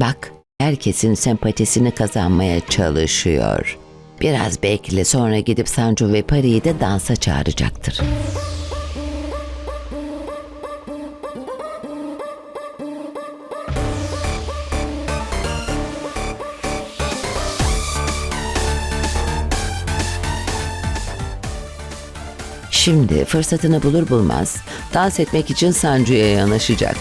Bak, herkesin sempatisini kazanmaya çalışıyor. Biraz bekle sonra gidip Sancu ve Pari'yi de dansa çağıracaktır. Şimdi fırsatını bulur bulmaz dans etmek için Sancu'ya yanaşacak.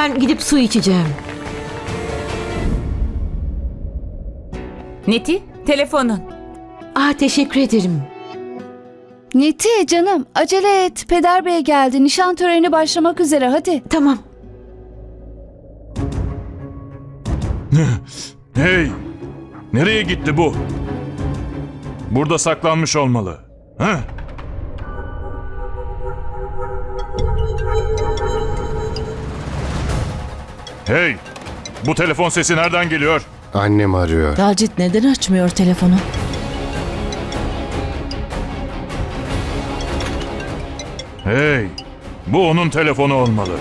Ben gidip su içeceğim. Neti, telefonun. Ah teşekkür ederim. Niti canım acele et. Peder bey geldi. Nişan töreni başlamak üzere hadi. Tamam. Hey! Nereye gitti bu? Burada saklanmış olmalı. Ha? Hey! Bu telefon sesi nereden geliyor? Annem arıyor. Dalcit neden açmıyor telefonu? Hey! Bu onun telefonu olmalı.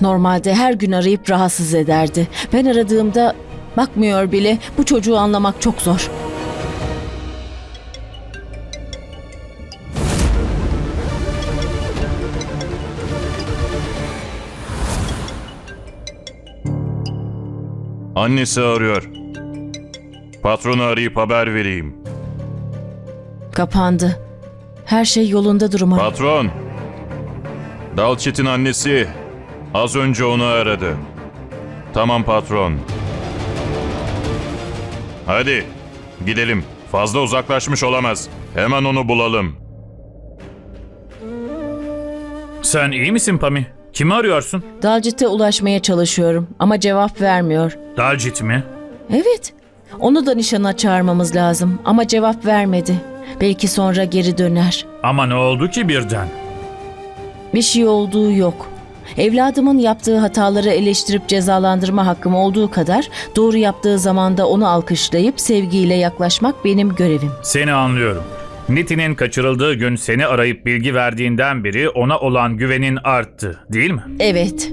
Normalde her gün arayıp rahatsız ederdi. Ben aradığımda bakmıyor bile. Bu çocuğu anlamak çok zor. Annesi arıyor. Patronu arayıp haber vereyim. Kapandı. Her şey yolundadır umarım. Patron! Dalçit'in annesi az önce onu aradı. Tamam patron. Hadi gidelim. Fazla uzaklaşmış olamaz. Hemen onu bulalım. Sen iyi misin Pami? Kimi arıyorsun? Dalcit'e ulaşmaya çalışıyorum ama cevap vermiyor. Dalcit mi? Evet. Onu da nişana çağırmamız lazım ama cevap vermedi. Belki sonra geri döner. Ama ne oldu ki birden? Bir şey olduğu yok. Evladımın yaptığı hataları eleştirip cezalandırma hakkım olduğu kadar doğru yaptığı zamanda onu alkışlayıp sevgiyle yaklaşmak benim görevim. Seni anlıyorum. Niti'nin kaçırıldığı gün seni arayıp bilgi verdiğinden beri ona olan güvenin arttı, değil mi? Evet.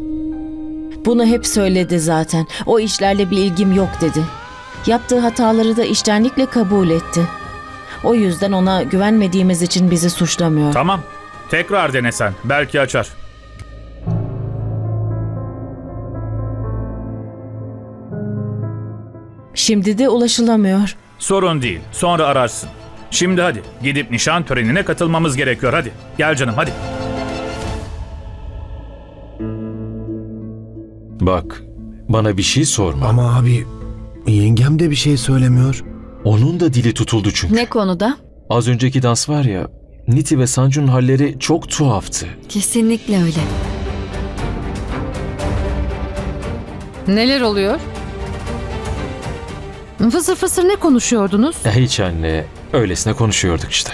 Bunu hep söyledi zaten. O işlerle bir ilgim yok dedi. Yaptığı hataları da iştenlikle kabul etti. O yüzden ona güvenmediğimiz için bizi suçlamıyor. Tamam. Tekrar denesen. Belki açar. Şimdi de ulaşılamıyor. Sorun değil. Sonra ararsın. Şimdi hadi. Gidip nişan törenine katılmamız gerekiyor. Hadi. Gel canım hadi. Bak, bana bir şey sorma. Ama abi yengem de bir şey söylemiyor. Onun da dili tutuldu çünkü. Ne konuda? Az önceki dans var ya, Niti ve Sancu'nun halleri çok tuhaftı. Kesinlikle öyle. Neler oluyor? Fısır fısır ne konuşuyordunuz? Ya hiç anne, öylesine konuşuyorduk işte.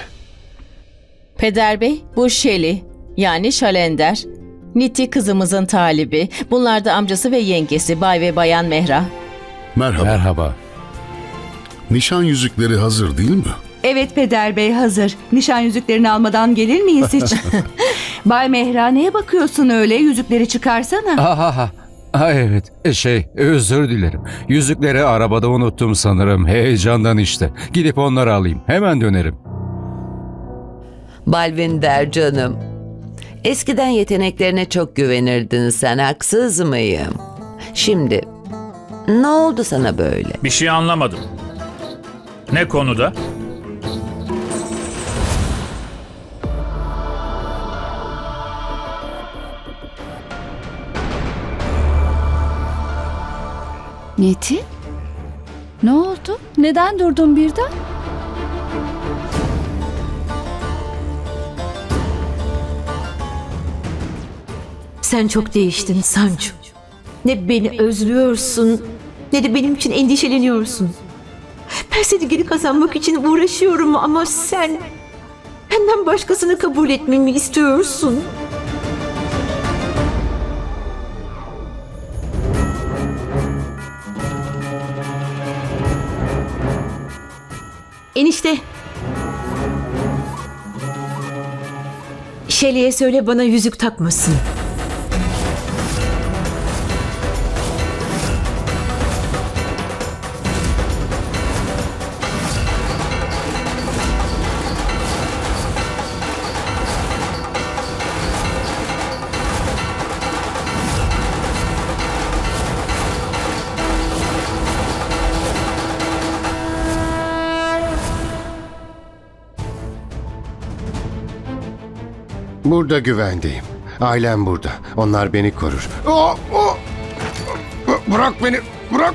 Peder Bey, bu Şeli yani Şalender. Niti kızımızın talibi. Bunlar da amcası ve yengesi Bay ve Bayan Mehra. Merhaba. Merhaba. Nişan yüzükleri hazır değil mi? Evet Peder Bey hazır. Nişan yüzüklerini almadan gelir miyiz hiç? Bay Mehra neye bakıyorsun öyle? Yüzükleri çıkarsana. Ha ha ha. Evet. E, Şey, özür dilerim. Yüzükleri arabada unuttum sanırım. Heyecandan işte. Gidip onları alayım. Hemen dönerim. Balvinder canım. Eskiden yeteneklerine çok güvenirdin sen, haksız mıyım? Şimdi ne oldu sana böyle? Bir şey anlamadım. Ne konuda? Neti? Ne oldu? Neden durdun birden? Sen çok değiştin Sancu. Ne beni özlüyorsun ne de benim için endişeleniyorsun. Ben seni geri kazanmak için uğraşıyorum ama sen benden başkasını kabul etmemi istiyorsun. Enişte. Şeli'ye söyle bana yüzük takmasın. Burada güvendeyim. Ailem burada. Onlar beni korur. Oh, oh! Bırak beni. Bırak.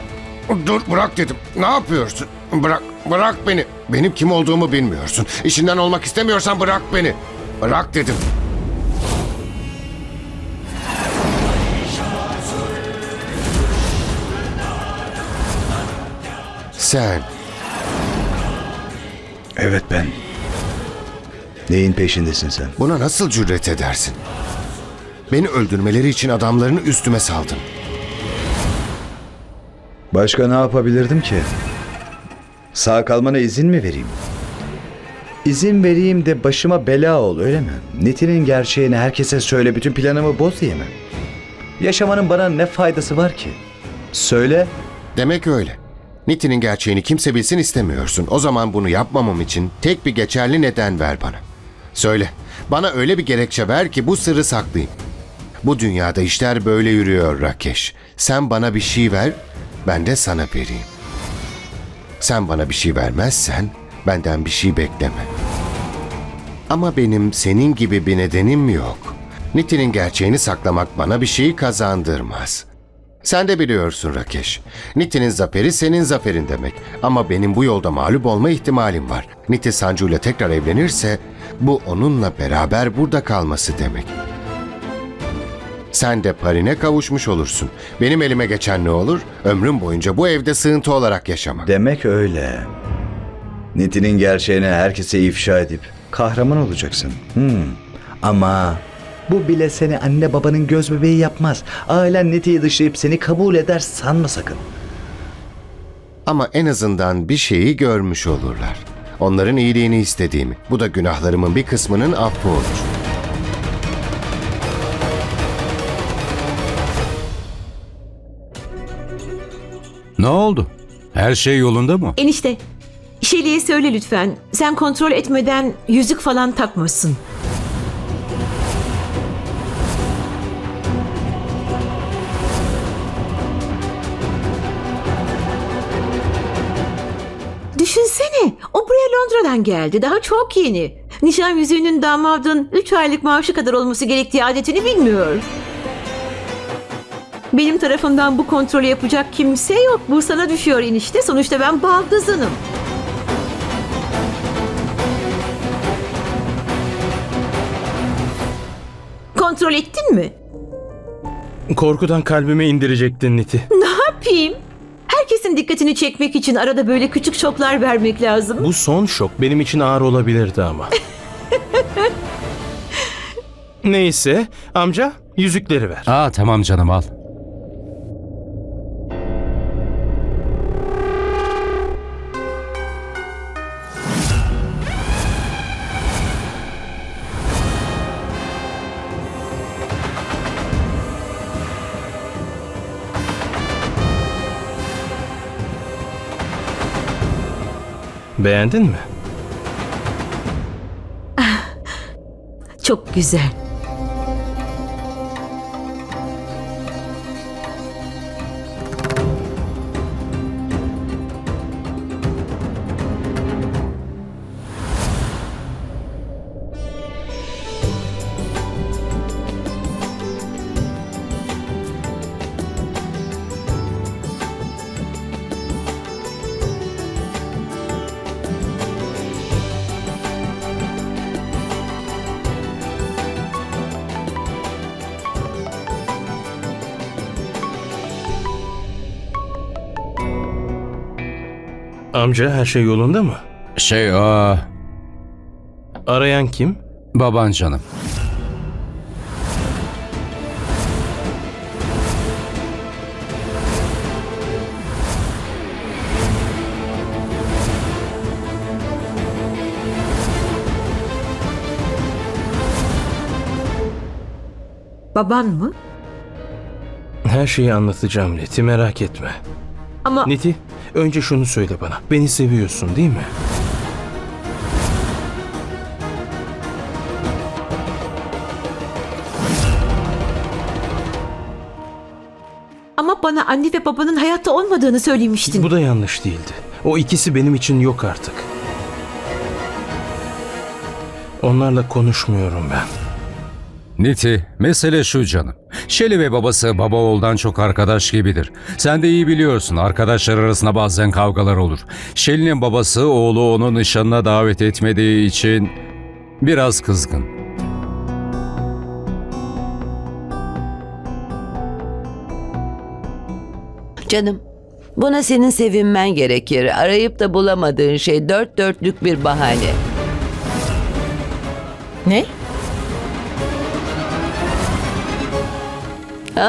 Dur bırak dedim. Ne yapıyorsun? Bırak. Bırak beni. Benim kim olduğumu bilmiyorsun. İşinden olmak istemiyorsan bırak beni. Bırak dedim. Sen Evet ben. Neyin peşindesin sen? buna nasıl cüret edersin? Beni öldürmeleri için adamlarını üstüme saldın. Başka ne yapabilirdim ki? Sağ kalmana izin mi vereyim? İzin vereyim de başıma bela ol öyle mi? Niti'nin gerçeğini herkese söyle bütün planımı boz diye mi? Yaşamanın bana ne faydası var ki? Söyle. Demek öyle. Niti'nin gerçeğini kimse bilsin istemiyorsun. O zaman bunu yapmamam için tek bir geçerli neden ver bana. Söyle. Bana öyle bir gerekçe ver ki bu sırrı saklayayım. Bu dünyada işler böyle yürüyor Rakeş. Sen bana bir şey ver, ben de sana vereyim. Sen bana bir şey vermezsen benden bir şey bekleme. Ama benim senin gibi bir nedenim yok. Niti'nin gerçeğini saklamak bana bir şey kazandırmaz. Sen de biliyorsun Rakeş. Niti'nin zaferi senin zaferin demek. Ama benim bu yolda mağlup olma ihtimalim var. Niti Sancu ile tekrar evlenirse bu onunla beraber burada kalması demek. Sen de Parin'e kavuşmuş olursun. Benim elime geçen ne olur? Ömrüm boyunca bu evde sığıntı olarak yaşamak. Demek öyle. Niti'nin gerçeğini herkese ifşa edip kahraman olacaksın. Hmm. Ama bu bile seni anne babanın göz bebeği yapmaz. Ailen Niti'yi dışlayıp seni kabul eder sanma sakın. Ama en azından bir şeyi görmüş olurlar. Onların iyiliğini istediğimi. Bu da günahlarımın bir kısmının affı olur. Ne oldu? Her şey yolunda mı? Enişte, Şeli'ye söyle lütfen. Sen kontrol etmeden yüzük falan takmasın. nereden geldi? Daha çok yeni. Nişan yüzüğünün damadın 3 aylık maaşı kadar olması gerektiği adetini bilmiyor. Benim tarafımdan bu kontrolü yapacak kimse yok. Bu sana düşüyor enişte. Sonuçta ben baldızınım. Kontrol ettin mi? Korkudan kalbime indirecektin Niti. Ne yapayım? Herkesin dikkatini çekmek için arada böyle küçük şoklar vermek lazım. Bu son şok benim için ağır olabilirdi ama. Neyse amca yüzükleri ver. Aa tamam canım al. Beğendin mi? Çok güzel. Amca her şey yolunda mı? Şey aa Arayan kim? baban canım. Baban mı? Her şeyi anlatacağım Niti merak etme. Ama Niti önce şunu söyle bana. Beni seviyorsun değil mi? ama bana anne ve babanın hayatta olmadığını söylemiştin. Bu da yanlış değildi. O ikisi benim için yok artık. Onlarla konuşmuyorum ben. Niti, mesele şu canım. Şeli ve babası baba oğuldan çok arkadaş gibidir. Sen de iyi biliyorsun arkadaşlar arasında bazen kavgalar olur. Şeli'nin babası oğlu onu nişanına davet etmediği için biraz kızgın. Canım, buna senin sevinmen gerekir. Arayıp da bulamadığın şey dört dörtlük bir bahane. Ne?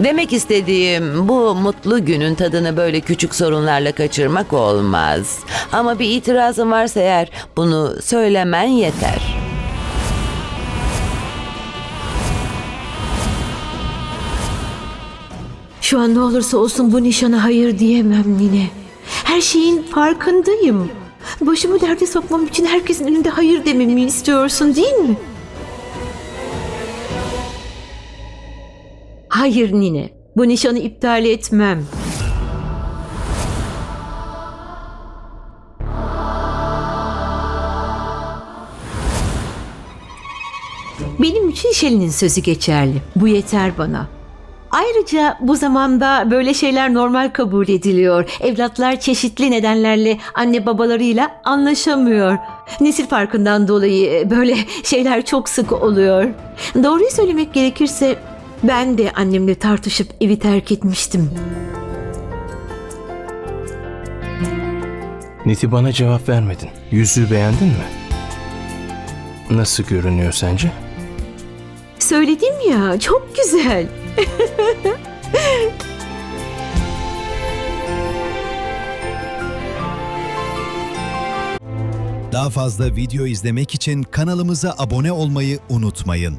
Demek istediğim bu mutlu günün tadını böyle küçük sorunlarla kaçırmak olmaz. Ama bir itirazın varsa eğer bunu söylemen yeter. Şu an ne olursa olsun bu nişana hayır diyemem Nine. Her şeyin farkındayım. Başımı derde sokmam için herkesin önünde hayır dememi istiyorsun değil mi? Hayır Nine. Bu nişanı iptal etmem. Benim için Şeli'nin sözü geçerli. Bu yeter bana. Ayrıca bu zamanda böyle şeyler normal kabul ediliyor. Evlatlar çeşitli nedenlerle anne babalarıyla anlaşamıyor. Nesil farkından dolayı böyle şeyler çok sık oluyor. Doğruyu söylemek gerekirse ben de annemle tartışıp evi terk etmiştim. Niti bana cevap vermedin. Yüzüğü beğendin mi? Nasıl görünüyor sence? Söyledim ya çok güzel. Daha fazla video izlemek için kanalımıza abone olmayı unutmayın.